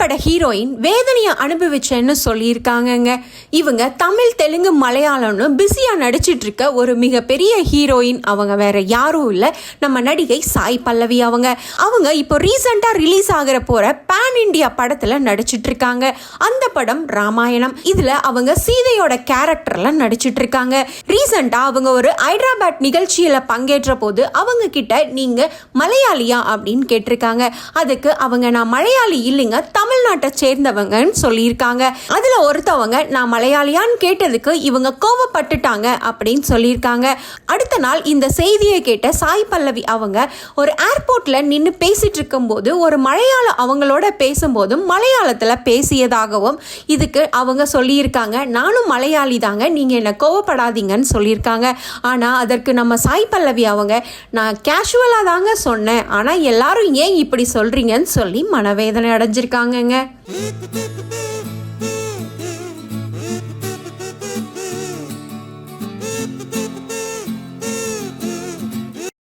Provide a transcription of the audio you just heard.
பட ஹீரோயின் வேதனையை அனுபவிச்சேன்னு சொல்லியிருக்காங்கங்க. இவங்க தமிழ் தெலுங்கு மலையாளம்னு பிஸியாக நடிச்சிட்டு இருக்க ஒரு மிகப்பெரிய ஹீரோயின் அவங்க வேற யாரும் இல்லை. நம்ம நடிகை சாய் பல்லவி அவங்க. அவங்க இப்போ ரீசெண்டாக ரிலீஸ் ஆகிற போகிற பேன் இண்டியா படத்தில் நடிச்சிட்டு இருக்காங்க அந்த படம் ராமாயணம். இதில் அவங்க சீதையோட கேரக்டரில் நடிச்சிட்டு இருக்காங்க ரீசெண்டாக அவங்க ஒரு ஹைதராபாத் நிகழ்ச்சியில் பங்கேற்ற போது அவங்க கிட்ட நீங்கள் மலையாளியா அப்படின்னு கேட்டிருக்காங்க அதுக்கு அவங்க நான் மலையாளி இல்லைங்க தமிழ் தமிழ்நாட்டை சேர்ந்தவங்கன்னு சொல்லியிருக்காங்க. அதுல ஒருத்தவங்க நான் மலையாளியான்னு கேட்டதுக்கு இவங்க கோவப்பட்டுட்டாங்க அப்படின்னு சொல்லியிருக்காங்க. அடுத்த நாள் இந்த செய்தியை கேட்ட சாய் பல்லவி அவங்க ஒரு ஏர்போர்ட்ல நின்று பேசிட்டு இருக்கும்போது ஒரு மலையாள அவங்களோட பேசும்போதும் மலையாளத்துல பேசியதாகவும் இதுக்கு அவங்க சொல்லியிருக்காங்க. நானும் மலையாளி தாங்க நீங்க என்ன கோவப்படாதீங்கன்னு சொல்லியிருக்காங்க. ஆனா அதற்கு நம்ம சாய் பல்லவி அவங்க நான் கேஷுவலா தாங்க சொன்னேன். ஆனா எல்லாரும் ஏன் இப்படி சொல்றீங்கன்னு சொல்லி மனவேதனை அடைஞ்சிருக்காங்க அடைஞ்சிருக்காங்கங்க